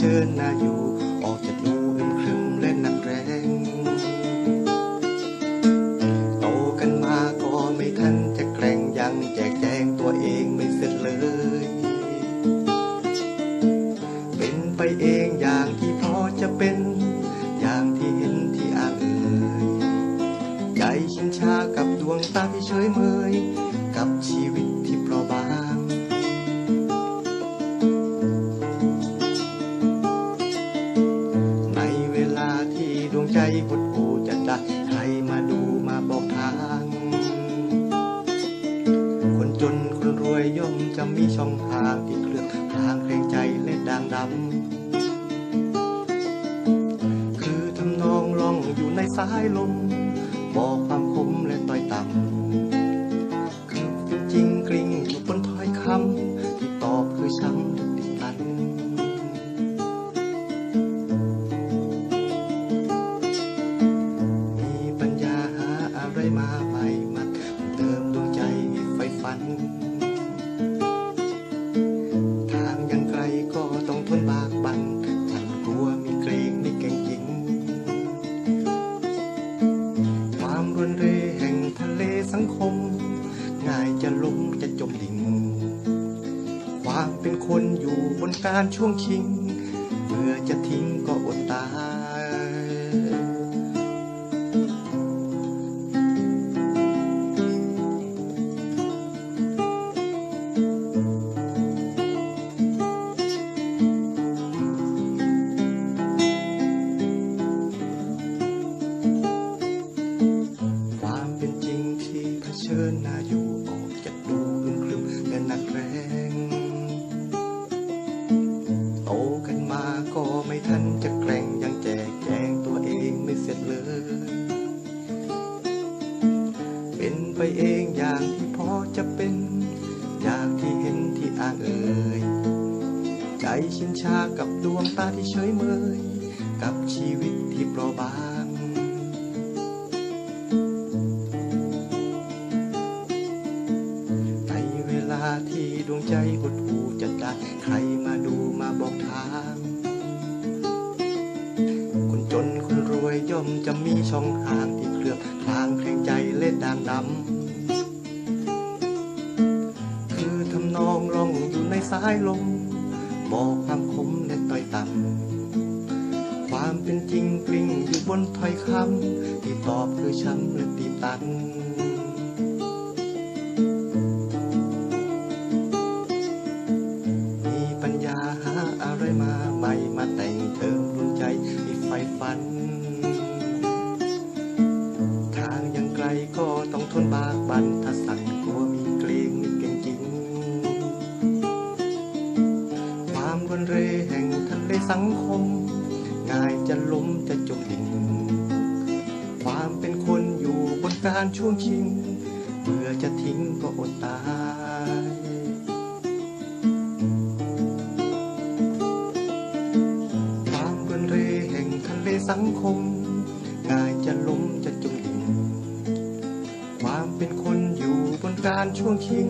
เชิญนาอยู่ ออกจากรูอึมครึมเละหนักแรง โตกันมาก็ไม่ทันจะแกร่งยังแจกแจงตัวเองไม่เสร็จเลย เป็นไปเองอย่างที่พอจะเป็น อย่างที่เห็นที่อ่านเลยใจชินชากับดวงตาที่เฉยเมย ดวงใจหดหูจะได้ใครมาดูมาบอกทาง คนจนคนรวยย่อมจะมีช่องทางที่เคลือบทางเพลงใจและด่างดำคือทำนองล่องอยู่ในสายลม บอกความคมและต่อย ความรวนเรแห่งทะเลสังคม ง่ายจะล้มจะจมดิ่ง ความเป็นคนอยู่บนการช่วงชิง เมื่อจะทิ้งก็อดตาย เป็นไปเองอย่างที่พอจะเป็น อย่างที่เห็นที่อ่านเอ่ยใจชินชากับดวงตาที่เฉยเมย กับชีวิตที่เปราะบางในเวลาที่ดวงใจหดหู่จะได้ใครมาดูมาบอกทางคนจนคนรวยย่อมจะมีช่องทางที่ ลือบทางเคร่งใจเล่นด่างดำคือทำนองร้องอยู่ในสายลมบอกความคมและต่อยต่ำความเป็นจริงกลิ้งอยู่บนถ้อยคำที่ตอบคือช้ำและตีตัน ก็ต้องทนบากบันถ้าสั่นกลัวมีเกรงมีเก่งจริง ความรวนเรแห่งทะเลสังคม ง่ายจะล้มจะจมดิ่ง ความเป็นคนอยู่บนการช่วงชิงเบื่อจะทิ้งก็อดตายความรวนเรแห่งทะเลสังคม ง่ายจะล้ม ช่วงชิง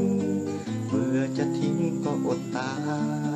เบื่อจะทิ้งก็อดตาย